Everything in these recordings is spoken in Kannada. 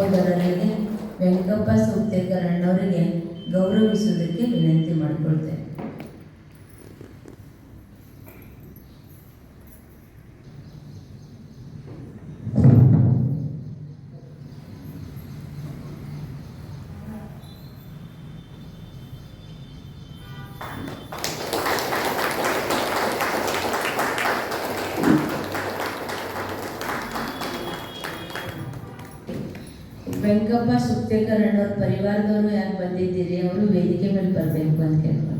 ಸಹೋದರರಿಗೆ ವೆಂಕಪ್ಪ ಸೂಕ್ತೇಕರ್ ಅಣ್ಣವರಿಗೆ ಗೌರವಿಸುವುದಕ್ಕೆ ವಿನಂತಿ ಮಾಡಿಕೊಳ್ತೇನೆ. ಅಣ್ಣವ್ರ ಪರಿವಾರದವರು ಯಾಕೆ ಬಂದಿದ್ದೀರಿ ಅವರು ವೇದಿಕೆ ಮೇಲೆ ಬರಬೇಕು ಅಂತ ಕೇಳ್ಕೊಂಡು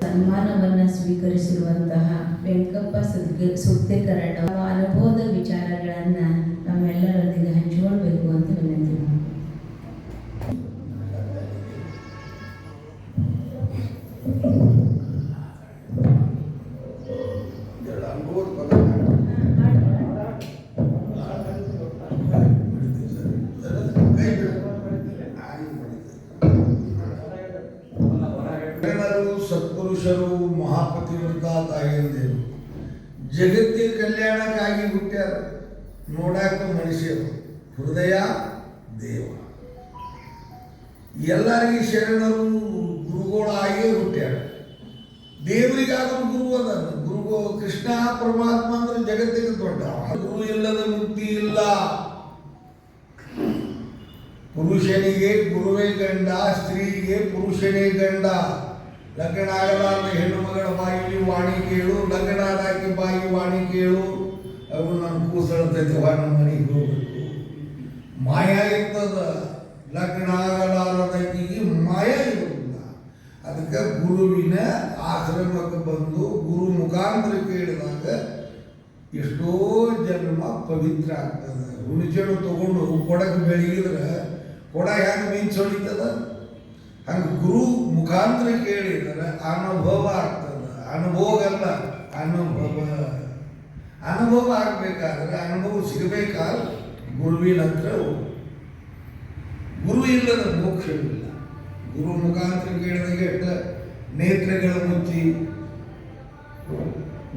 ಸನ್ಮಾನವನ್ನು ಸ್ವೀಕರಿಸಿರುವಂತಹ ವೆಂಕಪ್ಪ ಸುತ್ತೇಕರ್ ಅಣ್ಣವರ ಅನುಭವದ ಸತ್ಪುರುಷರು, ಮಹಾಪತಿವ್ರತ ತಾಯಿಯಂದಿರು ಜಗತ್ತಿನ ಕಲ್ಯಾಣಕ್ಕಾಗಿ ಹುಟ್ಟ್ಯಾರ. ನೋಡಾಕ ಮನುಷ್ಯರು, ಹೃದಯ ದೇವ. ಎಲ್ಲರಿಗೂ ಶರಣರು ಗುರುಗಳಾಗಿ ಹುಟ್ಟ್ಯಾರ. ದೇವರಿಗಾದರೂ ಗುರು ಅದ ಗುರು ಕೃಷ್ಣ ಪರಮಾತ್ಮ ಅಂದ್ರೆ ಜಗತ್ತಿಗೆ ದೊಡ್ಡ ಗುರು ಇಲ್ಲದ ಮುಕ್ತಿ ಇಲ್ಲ. ಪುರುಷನಿಗೆ ಗುರುವೇ ಗಂಡ, ಸ್ತ್ರೀಗೆ ಪುರುಷನೇ ಗಂಡ. ಲಗ್ನ ಆಗಲಾರ್ದ ಹೆಣ್ಣು ಮಗಳ ಬಾಯಿಲಿ ವಾಣಿ ಕೇಳು, ಲಗ್ನ ಆದಾಕಿ ಬಾಯಿ ವಾಣಿ ಕೇಳು. ಅವು ನನ್ನ ಕೂಸಳತೈತಿ ನಮ್ಮ ಮನೆಗೆ ಹೋಗ್ಬೇಕು. ಮಾಯ ಇರ್ತದ, ಲಗ್ನ ಆಗಲಾರದಕ್ಕಿಗೆ ಮಾಯ ಇರುವುದಿಲ್ಲ ಅದಕ್ಕೆ ಗುರುವಿನ ಆಶ್ರಮಕ್ಕೆ ಬಂದು ಗುರು ಮುಖಾಂತರ ಕೇಳಿದಾಗ ಎಷ್ಟೋ ಜನ್ಮ ಪವಿತ್ರ ಆಗ್ತದೆ. ಹುಣಸೆಹಣ್ಣು ತಗೊಂಡು ಕೊಡಕ್ಕೆ ಬೆಳಗಿದ್ರೆ ಕೊಡ ಹೆಂಗೆ ಮೀನು ಸೊಳಿತದ ಹಂಗೆ ಗುರು ಮುಖಾಂತರ ಕೇಳಿದರೆ ಅನುಭವ ಆಗ್ತದೆ. ಅನುಭವ ಅಲ್ಲ, ಅನುಭವ. ಅನುಭವ ಆಗಬೇಕಾದ್ರೆ ಅನುಭವ ಸಿಗಬೇಕಾದ್ರೆ ಗುರುವಿನ ಹತ್ರ ಗುರು ಇಲ್ಲದ ಮೋಕ್ಷವಿಲ್ಲ. ಗುರು ಮುಖಾಂತರ ಕೇಳಿದಾಗ ನೇತ್ರಗಳ ಮುಚ್ಚಿ.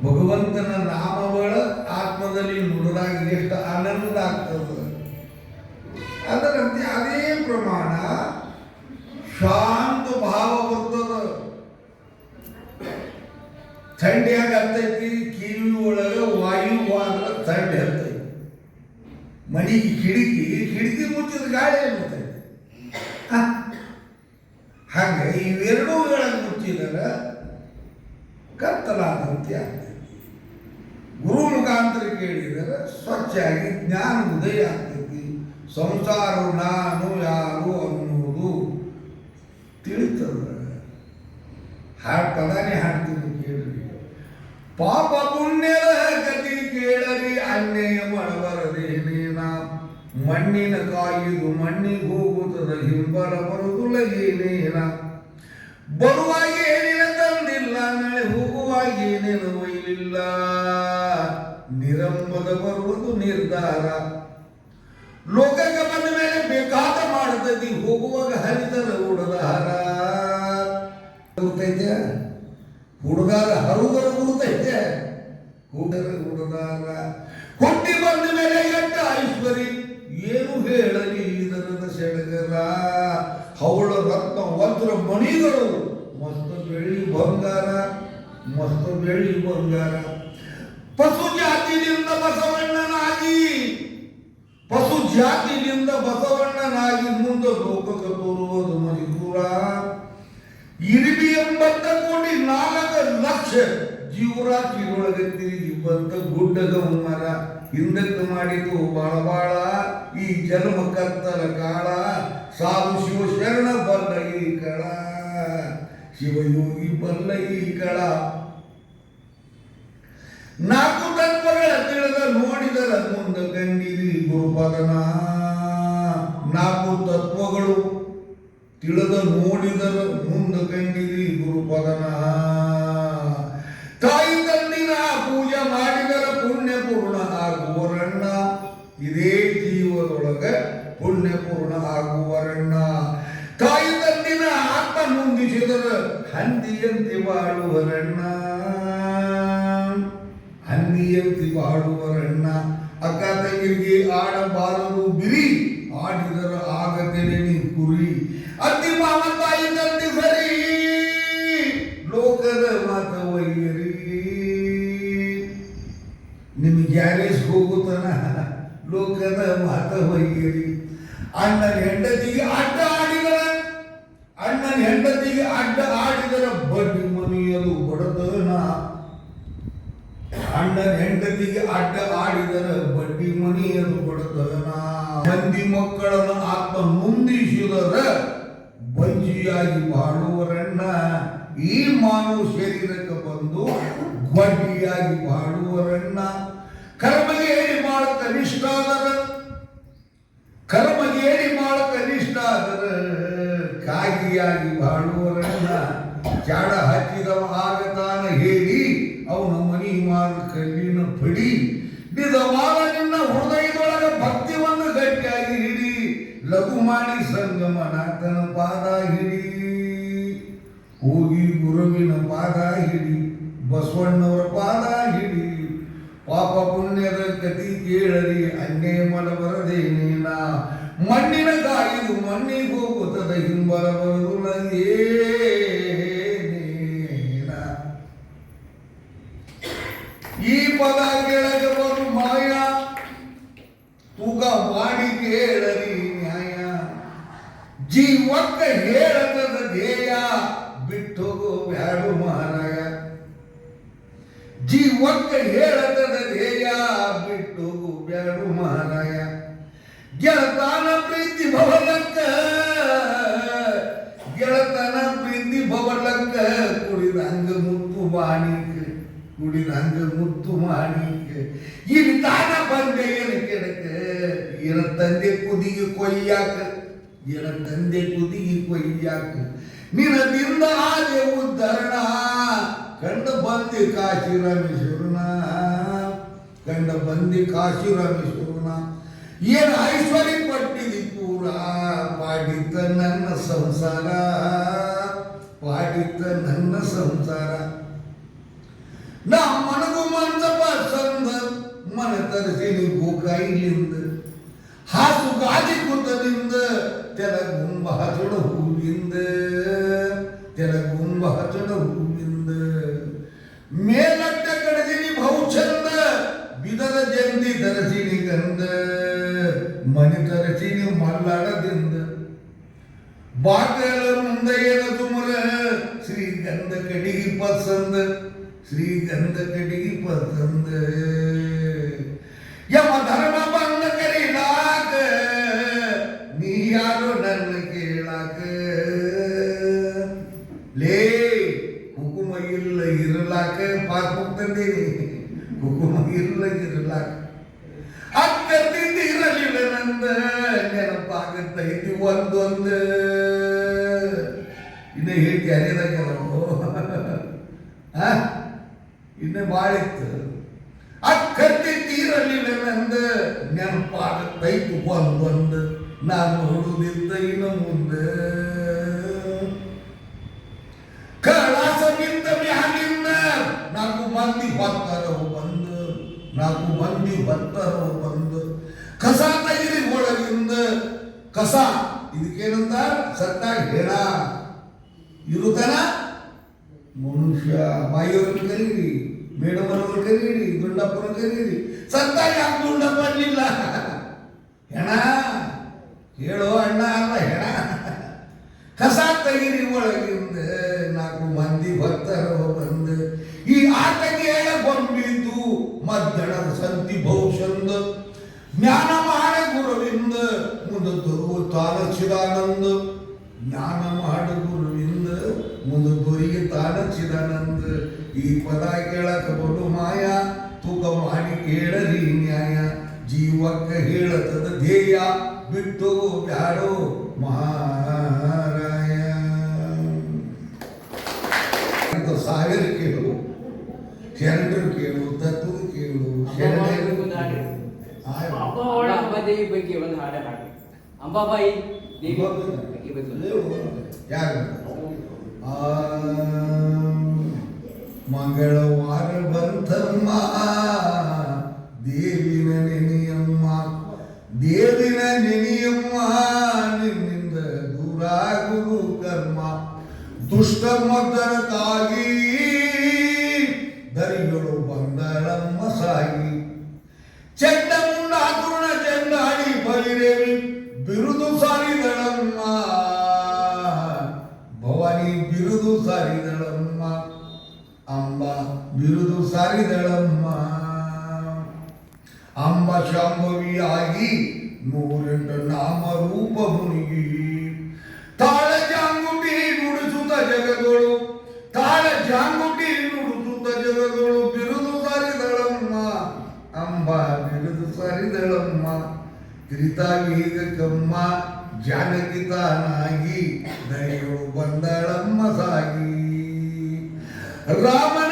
ಭಗವಂತನ ನಾಮಗಳ ಆತ್ಮದಲ್ಲಿ ನುಡಿದಾಗ ಎಷ್ಟು ಆನಂದ ಆಗ್ತದೆ. ಅದರಂತೆ ಅದೇ ಪ್ರಮಾಣ ಶಾಂತ ಭಾವ ಬರ್ತದ. ಥಂಡಿಯಾಗ ಹತ್ತೈತಿ ಕಿವಿ ಒಳಗೆ ವಾಯು ಆದ್ರೆ ಥಂಡಿ ಹತ್ತೈತಿ ಮನೆಗೆ ಕಿಟಕಿ ಕಿಟಕಿ ಮುಚ್ಚಿದ ಗಾಳಿ ಏನಿರ್ತೈತಿ ಸಂಸಾರ ನಾನು ಯಾರು ಅನ್ನುವುದು ತಿಳಿತದ. ಹಾಡು ಪದಾನೇ ಹಾಡ್ತೀನಿ ಕೇಳ್ರಿ ಪಾಪ ಪುಣ್ಯದ ಗತಿ ಕೇಳರಿ, ಅನ್ಯಾಯ ನಾ ಮಣ್ಣಿನ ಕಾಯಿದು ಮಣ್ಣಿಗೆ ಹೋಗುತ್ತದೆ ಹಿಂಬರ ಬರುವುದಿಲ್ಲ ಏನೇನ ಬರುವಾಗ ಏನೇನ ತಂದಿಲ್ಲ, ನಾಳೆ ಹೋಗುವಾಗ ಏನೇನು ಒಯ್ಲಿಲ್ಲ. ನಿರಂಬದ ಬರುವುದು ನಿರ್ಧಾರ. ಲೋಕಕ್ಕೆ ಬಂದ ಮೇಲೆ ಬೇಕಾದ ಮಾಡತೈತಿ ಹೋಗುವಾಗ ಹರಿತದ ಉಡದ ಹರ. ಗುರುತೈತೆ ಹುಡುಗಾರ ಹರುದರ ಗುರುತೈತೆ ಹುಡುಗರ ಹುಡುಗಾರ ಹುಟ್ಟಿ ಬಂದ ಮೇಲೆ ಎಟ್ಟ ಐಶ್ವರಿ? ಏನು ಹೇಳಲಿ ಇದರದ ಸೆಡಗರ ಹವಳ, ರತ್ನ, ವಜ್ರ, ಮಣಿಗಳು, ಮಸ್ತ ಬೆಳ್ಳಿ ಬಂಗಾರ, ಮಸ್ತ ಬೆಳ್ಳಿ ಬಂಗಾರ. ಪಶು ಜಾತಿಯಿಂದ ಬಸವಣ್ಣನಾಗಿ ಪಶು ಜಾತಿಯಿಂದ ಬಸವಣ್ಣನಾಗಿ ಮುಂದೆ ಲೋಕಕ್ಕೆ ತೋರುವುದು ಮರಿಗೂರ ಇರಿಬಿ ಎಂಬತ್ತ ಕೋಟಿ ನಾಲ್ಕು ಲಕ್ಷ ಜೀವರಾಶಿಯೊಳಗೆ ತಿರುಗಿ ಬಂತ ಗುಡ್ಡದ ಮರ ಹಿಂದಕ್ಕೆ ಮಾಡಿತು ಬಾಳ ಬಾಳ. ಈ ಜನ್ಮ ಕತ್ತಲ ಕಾಳ, ಸಾಧು ಶಿವ ಶರಣ ಬಲ್ಲ ಈ ಕಳ. ಶಿವಯೋಗಿ ಬಲ್ಲ ಈ ಕಳ. ನಾಲ್ಕು ತತ್ವಗಳ ತಿಳಿದ ನೋಡಿದರ ಮುಂದ ಕಂಡಿರಿ ಗುರುಪದನ. ನಾಲ್ಕು ತತ್ವಗಳು ತಿಳಿದ ನೋಡಿದರ ಮುಂದ ಕಂಡಿರಿ ಗುರುಪದನ. ತಾಯಿ ತಂದಿನ ಪೂಜೆ ಮಾಡಿದರ ಪುಣ್ಯ ಪೂರ್ಣ ಆಗುವರಣ್ಣ. ಇದೇ ಜೀವದೊಳಗ ಪುಣ್ಯ ಪೂರ್ಣ ಆಗುವರಣ್ಣ. ತಾಯಿ ತಂದಿನ ಆತ್ಮ ಮುಂದಿಸಿದರ ಹಂದಿಯಂತೆ ಬಾಳುವರಣ್ಣ. ಹಂದಿಯಂತೆ ಬಾಳುವರಣ್ಣ ಅಕ್ಕ ತಂಗಿರಿಗೆ ಆಡಬಾರದು ಬಿರಿ. ಆಡಿದರ ಆಗತೆನೆ ನೀ ಕುರಿ. ಅತಿ ಮಾವ ಸರಿ. ಲೋಕದ ಮಾತ ಒಯ್ಯರಿ. ನಿಮಗೆ ಗ್ಯಾರೇಜ್ ಹೋಗುತ್ತಾನ? ಲೋಕದ ಮಾತ ಒಯ್ಯರಿ. ಅಣ್ಣನ ಹೆಂಡತಿಗೆ ಅಡ್ಡ ಆಡಿದರ ಅಣ್ಣನ ಹೆಂಡತಿಗೆ ಅಡ್ಡ ಆಡಿದರ ಬಡ್ಡಿ ಮನೆಯದು ಅಣ್ಣನ ಹೆಂಡತಿಗೆ ಅಡ್ಡ ಆಡಿದರ ಬಡ್ಡಿ ಮನೆಯನ್ನು ಬಡತನ ಮಂದಿ ಮಕ್ಕಳನ್ನು ಆತ್ಮ ಮುಂದಿಸಿದರ ಬಂಜಿಯಾಗಿ ಬಾಳುವರಣ್ಣ. ಈ ಮಾನವ ಶರೀರಕ್ಕೆ ಬಂದು ಬಡ್ಡಿಯಾಗಿ ಬಾಳುವರಣ್ಣ. ಕರ್ಮಗೆ ಹೇಳಿ ಮಾಡ ಕನಿಷ್ಠ ಆದರ ಕರ್ಮಗೆ ಹೇಳಿ ಮಾಡ ಆದರ, ಕಾಗಿಯಾಗಿ ಬಾಳುವರಣ್ಣ. ಚಾಡ ಪದ ಕೆಳಗೆ ಬರು ಮಾಯ ತೂಕ ಮಾಡಿ ಕೇಳರಿ ನ್ಯಾಯ ಜೀವಕ್ಕ ಹೇಳತದ ಧ್ಯೇಯ ಬಿಟ್ಟೋಗೋ ಬ್ಯಾಡು ಮಾರಾಯ ಜೀವಕ್ಕ ಹೇಳತದ ಧ್ಯೇಯ ಬಿಟ್ಟೋಗು ಬ್ಯಾಡು ಮಾರಾಯ ಗೆಳತಾನ ಪ್ರೀತಿ ಭವಲಕ್ಕ ಗೆಳತನ ಪ್ರೀತಿ ಭವಲಕ್ಕ ಕುಡಿದಂಗ ಮುತ್ತು ಮಾಣಿಕ ಕುಡಿದಂಗ ಮುತ್ತು ಮಾಣಿಕ ಇಲ್ಲಿ ತಾನ ಬಂದೆ ಏನ ಕೆಡಕ ಏನ ತಂದೆ ಕುದಿಗೆ ಕೊಯ್ಯಾಕ ಏನ ತಂದೆ ಕುದಿಗೆ ಕೊಯ್ಯಾಕ ನಿನದಿಂದ ಆದೆ ಉದ್ಧರಣ ಕಂಡ ಬಂದೆ ಕಾಶಿ ರಾಮೇಶ್ವರನ ಕಂಡ ಬಂದೆ ಕಾಶಿ ರಾಮೇಶ್ವರನ ಏನು ಐಶ್ವರ್ಯ ಪಟ್ಟಿದಿ ಪೂರ ಪಾಡಿತ ನನ್ನ ಸಂಸಾರ ಪಾಡಿತ ನನ್ನ ಸಂಸಾರ ನಾ ಮನಗು ಮಂಚ ಪಸಂದ ಮನ ತರಿಸಿನಿ ಗೋಕಾಯಿಲಿಂದ ಹಾಸು ಗಾದಿ ಕುತದಿಂದ ತೆಲಗುಂಬ ಹಚಡ ಹೂವಿಂದ ತೆಲಗುಂಬ ಹಚಡ ಹೂವಿಂದ ಮೇಲಟ್ಟ ಕಡದಿನಿ ಬಹುಚಂದ ಬಿದರ ಜಂದಿ ತರಸಿನಿ ಗಂಧ ಮನೆ ತರಸಿನಿ ಮಲ್ಲಾಡದಿಂದ ಬಾಕಲ ಮುಂದೆ ಏನದು ಮುರ ಶ್ರೀಗಂಧ ಕಡಿಗಿ ಪಸಂದ ಶ್ರೀಗಂಧ ಕಡಿಗಿ ಪಸಂದ ಯಮ ಧರ್ಮ ಬಂದ ಕರೀಲಾಕ ನೀ ಯಾರು ನನ್ನ ಕೇಳಾಕ ಲೇ ಹುಕುಮ ಇಲ್ಲ ಇರಲಾಕ ಪಾಕ್ ಹೋಗ್ತಂದೇನಿ ಹುಕುಮ ಇಲ್ಲ ಇರಲಾಕ ಅಕ್ಕತ್ತಿಂದ ಇರಲಿಲ್ಲ ನಂದ ನೆನಪಾಗತ್ತೈತಿ ಒಂದೊಂದು ಇನ್ನು ಹೇಳ್ತಿ ಅನೇದಾಗ ಒಂದೊಂದು ನಾನು ಹುಡುಗಿದ್ದ ಇನ್ನು ಮುಂದೆ ಕಳಾಸ ನಿಂತ ಮ್ಯಾಲಿಂದ ನಾಲ್ಕು ಮಂದಿ ಬರ್ತಾರೋ ಬಂದು, ನಾಲ್ಕು ಮಂದಿ ಬರ್ತಾರೋ ಬಂದು, ಕಸ ತೈರಿ ಒಳಗಿಂದ, ಕಸ, ಇದಕ್ಕೇನಂತ ಸತ್ತಾಗ ಹೇಳ. ಇರುತ್ತಾನ ಮನುಷ್ಯ, ಬಾಯಿಯವ್ರನ್ನ ಕರೀರಿ ಮೇಡಮ್ ಅವ್ರನ್ನ ಕರೀರಿ ಗುಂಡಪ್ಪನ ಕರೀರಿ. ಸತ್ತಾಗ ಯಾಕೆ ಗುಂಡಪ್ಪ ಅನ್ಲಿಲ್ಲ ಹೆಣ? ಹೇಳೋ ಅಣ್ಣ ಅಲ್ಲ ಹೆಣ. ಕಸ ತೆಗೀರಿ ಒಳಗಿಂದ ನಾಲ್ಕು ಮಂದಿ ಭಕ್ತರು ಬಂದು ಈ ಆಟಕ್ಕೆ ಬಂದಿದ್ದು ಮದ್ದಣದ ಸಂತಿ ಭೌಷಂದ ಜ್ಞಾನ ಮಾಡ ಗುರುವಿಂದ ಮುಂದೆ ತರುವ ತಾನಚ್ಚಿದಾನಂದ ಜ್ಞಾನ ಮಾಡ ಗುರುವಿಂದ ಮುಂದೆ ದೊರಿಗೆ ಚಿದಾನಂದ. ಈ ಪದ ಕೇಳಕ ಬಡು ಮಾಯ, ತೂಕ ಮಾಡಿ ಕೇಳರಿ ನ್ಯಾಯ. ಜೀವಕ್ಕ ಹೇಳತದ ಧ್ಯೇಯ ಬಿಟ್ಟು ಬ್ಯಾಡೋ ಮಹಾರಾಯ. ಅಂತ ಸಾವಿರ ಕೇಳು ಶರಣರು ಕೇಳು ತತ್ವದ ಕೇಳು ಶರಣರು ಆಯ್ತು. ಅಂಬಾ ಅಂಬಾದೇವಿ ಬಗ್ಗೆ ಒಂದು ಹಾಡು ಹಾಡಿ. ಅಂಬಾಬಾಯಿ ದೇವಿ ಬಗ್ಗೆ ಬಗ್ಗೆ ಯಾರು? ಆ, ಮಂಗಳವಾರ ಬಂತಮ್ಮ ದೇವಿನ ಸಾರಿದಳಮ್ಮ ಅಂಬ ಶಾಂಭವಿಯಾಗಿ ನೂರೆಂಟು ನಾಮ ರೂಪ ಮುನಿಗಿ ತಾಳ ಜಾಂಗುಟಿ ನುಡಿಸುತ್ತ ಜಗಗಳು, ತಾಳ ಜಾಂಗುಟಿ ನುಡಿಸುತ್ತ ಜಗಗಳು ಬಿರುದು ಸಾರಿದಳಮ್ಮ ಅಂಬ ಬಿರುದು ಸಾರಿದಳಮ್ಮ ತ್ರಿತಾವೀಗಕ್ಕಮ್ಮ ಜಾನಕಿ ತಾನಾಗಿ ಬಂದಳಮ್ಮ ಸಾಗಿ. ರಾಮನ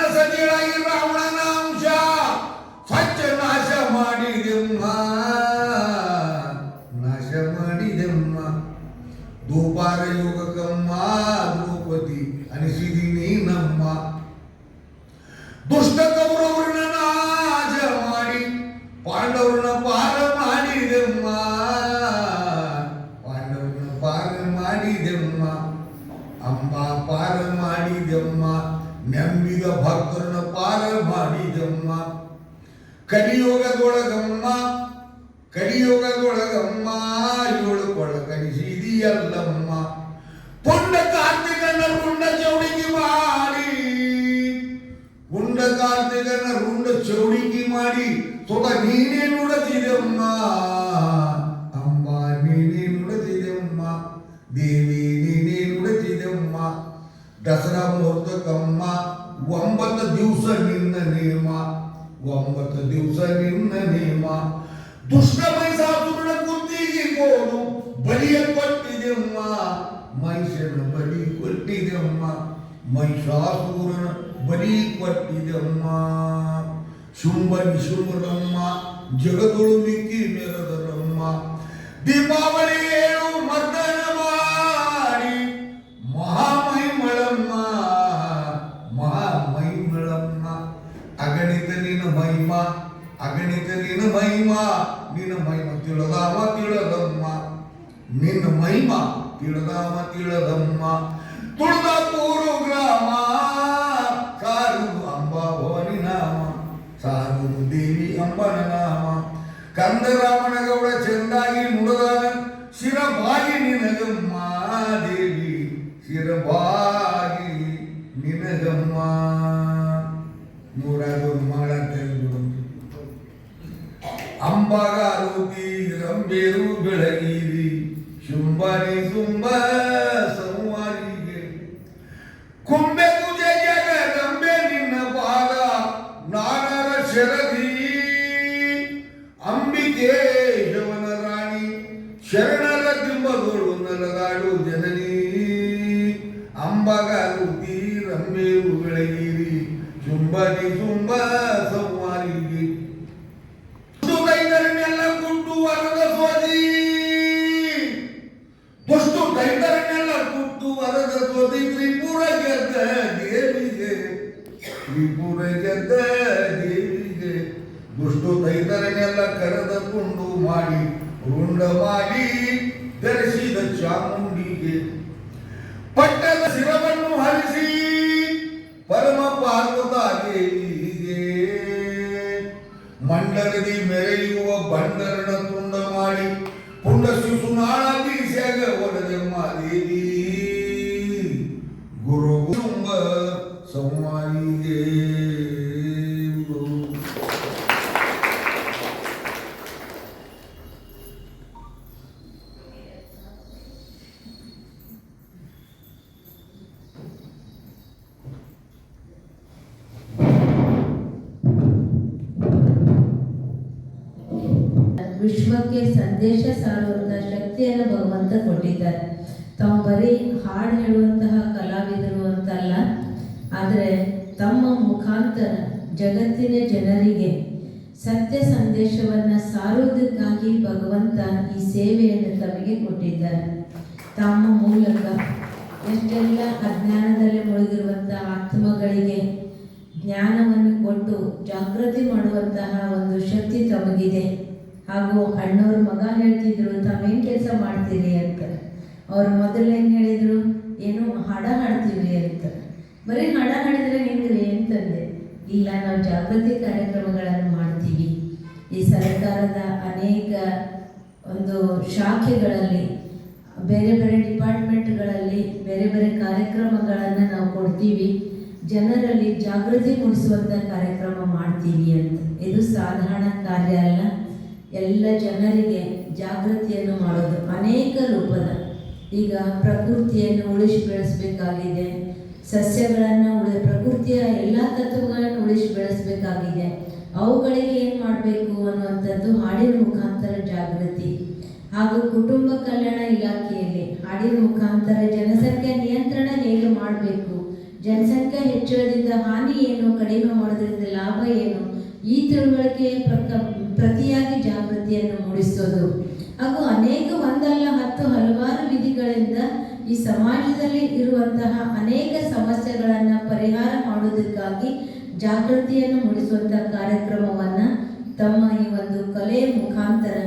ಭಕ್ತರನ್ನ ಪಾರ ಮಾಡಿದೆಮ್ಮ ಕಲಿಯುಗದೊಳಗಮ್ಮ ಕಲಿಯುಗದೊಳಗಮ್ಮ ಏಳು ಕೊಳಗಡಿಸಿದಿಯಲ್ಲಮ್ಮ ಪುಂಡ ಕಾರ್ತಿಕನ ರುಂಡ ಚೌಡಿಗೆ ಮಾಡಿ ಪುಂಡ ಕಾರ್ತಿಕನ ರುಂಡ ಚೌಡಿಗೆ ಮಾಡಿ ಸೊಗ ನೀನೇ ನುಡತಿದೆಮ್ಮ ಅಮ್ಮ ನೀನೇ ನುಡತಿದೆಮ್ಮ ದೇವಿ ನೀನೇ ನುಡತಿದೆಮ್ಮ ದಸರಾ ಮುಹೂರ್ತಕ್ಕಮ್ಮ ಒಂಬತ್ತು ದಿವಸ ನಿನ್ನ ನೇಮ, ಒಂಬತ್ತು ದಿವಸ ನಿನ್ನ ನೇಮ. ದುಷ್ಟ ಮೈಸಾಸುರನ ಕುತ್ತಿಗೆ ಕೋನು ಬಲಿಯ ಕೊಟ್ಟಿದೆಮ್ಮ. ಮಹಿಷನ ಬಲಿ ಕೊಟ್ಟಿದೆಮ್ಮ ಮಹಿಷಾಸುರನ ಬಲಿ ಕೊಟ್ಟಿದೆಮ್ಮ. ಶುಂಭ ನಿಶುಂಭರಮ್ಮ ಜಗದೊಳು ಮಿಕ್ಕಿ ಮೆರೆದರಮ್ಮ ದೀಪಾವಳಿ ಏಳು ಮರ್ದನ ನಿನ್ನ ಮಹಿಮ ನಿನ್ನ ಮಹಿಮ ತಿಳದಾವ ತಿಳದಮ್ಮ ನಿನ್ನ ಮಹಿಮ ತಿಳದಾವ ತಿಳದಮ್ಮ ತುಳದ ಪೂರು ಗ್ರಾಮ ಸಾರುದು ಅಂಬಾ ಭವನಿ ನಾಮ ಸಾರುದು ದೇವಿ ಅಂಬನ ನಾಮ ಕಂದರಾಮನ ರಂಬೇರು ಬೆಳಗಿರಿ. ಶುಂಭನಿ ತುಂಬ ಸಂವಾರಿಗೆ. ಕುಂಬೆ ಪೂಜೆ ಜಗದಂಬೆ ನಿನ್ನ ಪಾದ ನಾನರ ಶರದಿ. ಅಂಬಿಕೆ ಶವನ ರಾಣಿ. ಶರಣರ ತಿಂಬದೋಳು ನಲಗಾಡು ಜನನಿ. ಅಂಬಗಾರುತಿ ರಂಬೇರು ಬೆಳಗಿರಿ. ಶುಂಭನಿ ಸುಂಬ ತ್ರಿಪುರ ಗೆದ್ದ ದೇವಿಗೆ ದುಷ್ಟು ದೈತರನ್ನೆಲ್ಲ ಕರೆದುಕೊಂಡು ಮಾಡಿ ರುಂಡ ಮಾಡಿ ಧರಿಸಿದ ಚಾಮುಂಡಿಗೆ. ಪಟ್ಟದ ಶಿರವನ್ನು ಹರಿಸಿ ಪರಮ ಪಾರ್ವತ ದೇವಿಗೆ ಮಂಡಲದಿ ಮೆರೆಯುವ ಬಂಡರಣ ವಿಶ್ವಕ್ಕೆ ಸಂದೇಶ ಸಾರುವಂಥ ಶಕ್ತಿಯನ್ನು ಭಗವಂತ ಕೊಟ್ಟಿದ್ದಾರೆ. ತಾವು ಬರೀ ಹಾಡು ಹೇಳುವಂತಹ ಕಲಾವಿದರು ಅಂತಲ್ಲ ಆದರೆ ತಮ್ಮ ಮುಖಾಂತರ ಜಗತ್ತಿನ ಜನರಿಗೆ ಸತ್ಯ ಸಂದೇಶವನ್ನು ಸಾರುವುದಕ್ಕಾಗಿ ಭಗವಂತ ಈ ಸೇವೆಯನ್ನು ತಮಗೆ ಕೊಟ್ಟಿದ್ದಾರೆ. ತಮ್ಮ ಮೂಲಕ ಎಷ್ಟೆಲ್ಲ ಅಜ್ಞಾನದಲ್ಲಿ ಮುಳುಗಿರುವಂತಹ ಆತ್ಮಗಳಿಗೆ ಜ್ಞಾನವನ್ನು ಕೊಟ್ಟು ಜಾಗೃತಿ ಮಾಡುವಂತಹ ಒಂದು ಶಕ್ತಿ ತಮಗಿದೆ. ಹಾಗೂ ಅಣ್ಣವ್ರ ಮಗ ಹೇಳ್ತಿದ್ರು ತಾವೇನು ಕೆಲಸ ಮಾಡ್ತೀರಿ ಅಂತ ಅವ್ರು ಮೊದಲು ಏನು ಹೇಳಿದರು? ಏನು ಹಾಡ ಹಾಡ್ತೀವಿ ಅಂತ ಬರೀ ಹಾಡ ಹಾಡಿದ್ರೆ ಹೆಂಗ್ರಿ ಅಂತಂದೆ. ಇಲ್ಲ, ನಾವು ಜಾಗೃತಿ ಕಾರ್ಯಕ್ರಮಗಳನ್ನು ಮಾಡ್ತೀವಿ. ಈ ಸರ್ಕಾರದ ಅನೇಕ ಒಂದು ಶಾಖೆಗಳಲ್ಲಿ, ಬೇರೆ ಬೇರೆ ಡಿಪಾರ್ಟ್ಮೆಂಟ್ಗಳಲ್ಲಿ ಬೇರೆ ಬೇರೆ ಕಾರ್ಯಕ್ರಮಗಳನ್ನು ನಾವು ಕೊಡ್ತೀವಿ. ಜನರಲ್ಲಿ ಜಾಗೃತಿ ಮೂಡಿಸುವಂಥ ಕಾರ್ಯಕ್ರಮ ಮಾಡ್ತೀವಿ ಅಂತ. ಇದು ಸಾಧಾರಣ ಕಾರ್ಯ ಅಲ್ಲ. ಎಲ್ಲ ಜನರಿಗೆ ಜಾಗೃತಿಯನ್ನು ಮಾಡೋದು ಅನೇಕ ರೂಪದ. ಈಗ ಪ್ರಕೃತಿಯನ್ನು ಉಳಿಸಿ ಬೆಳೆಸಬೇಕಾಗಿದೆ. ಸಸ್ಯಗಳನ್ನು ಉಳಿ, ಪ್ರಕೃತಿಯ ಎಲ್ಲ ತತ್ವಗಳನ್ನು ಉಳಿಸಿ ಬೆಳೆಸಬೇಕಾಗಿದೆ. ಅವುಗಳಿಗೆ ಏನು ಮಾಡಬೇಕು ಅನ್ನುವಂಥದ್ದು ಹಾಡಿನ ಮುಖಾಂತರ ಜಾಗೃತಿ. ಹಾಗೂ ಕುಟುಂಬ ಕಲ್ಯಾಣ ಇಲಾಖೆಯಲ್ಲಿ ಹಾಡಿನ ಮುಖಾಂತರ ಜನಸಂಖ್ಯೆ ನಿಯಂತ್ರಣ ಹೇಗೆ ಮಾಡಬೇಕು? ಜನಸಂಖ್ಯೆ ಹೆಚ್ಚಳದಿಂದ ಹಾನಿ ಏನು, ಕಡಿಮೆ ಮಾಡೋದ್ರಿಂದ ಲಾಭ ಏನು? ಈ ತಿಳುವಳಿಕೆ ಪ್ರಕ ಪ್ರತಿಯಾಗಿ ಜಾಗೃತಿಯನ್ನು ಮೂಡಿಸೋದು. ಹಾಗೂ ಅನೇಕ ಒಂದಲ್ಲ ಹತ್ತು ಹಲವಾರು ವಿಧಿಗಳಿಂದ ಈ ಸಮಾಜದಲ್ಲಿ ಇರುವಂತಹ ಅನೇಕ ಸಮಸ್ಯೆಗಳನ್ನು ಪರಿಹಾರ ಮಾಡೋದಕ್ಕಾಗಿ ಜಾಗೃತಿಯನ್ನು ಮೂಡಿಸುವಂಥ ಕಾರ್ಯಕ್ರಮವನ್ನು ತಮ್ಮ ಈ ಒಂದು ಕಲೆಯ ಮುಖಾಂತರ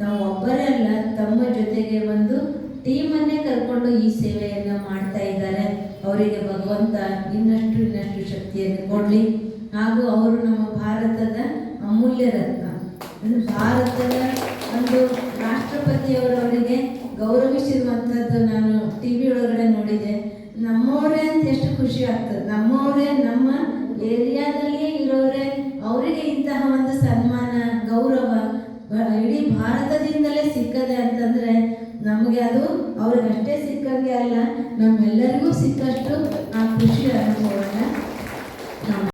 ತಾವು ಒಬ್ಬರೆಲ್ಲ ತಮ್ಮ ಜೊತೆಗೆ ಒಂದು ಟೀಮನ್ನೇ ಕರ್ಕೊಂಡು ಈ ಸೇವೆಯನ್ನು ಮಾಡ್ತಾ ಇದ್ದಾರೆ. ಅವರಿಗೆ ಭಗವಂತ ಇನ್ನಷ್ಟು ಇನ್ನಷ್ಟು ಶಕ್ತಿಯನ್ನು ಕೊಡಲಿ. ಹಾಗೂ ಅವರು ನಮ್ಮ ಭಾರತದ ಅಮೂಲ್ಯ ರತ್ನ. ಅಂದ್ರೆ ಭಾರತದ ಒಂದು ರಾಷ್ಟ್ರಪತಿಯವರವರಿಗೆ ಗೌರವಿಸಿರುವಂಥದ್ದು ನಾನು ಟಿ ವಿ ಒಳಗಡೆ ನೋಡಿದೆ. ನಮ್ಮವರೇ ಅಂತ ಎಷ್ಟು ಖುಷಿ ಆಗ್ತದೆ. ನಮ್ಮವರೇ, ನಮ್ಮ ಏರಿಯಾದಲ್ಲಿಯೇ ಇರೋರೇ, ಅವರಿಗೆ ಇಂತಹ ಒಂದು ಸನ್ಮಾನ, ಗೌರವ ಇಡೀ ಭಾರತದಿಂದಲೇ ಸಿಕ್ಕದೆ ಅಂತಂದ್ರೆ ನಮಗೆ ಅದು ಅವ್ರಿಗಷ್ಟೇ ಸಿಕ್ಕಂಗೆ ಅಲ್ಲ, ನಮ್ಮೆಲ್ಲರಿಗೂ ಸಿಕ್ಕಷ್ಟು ಆ ಖುಷಿ ಅನುಭವನ.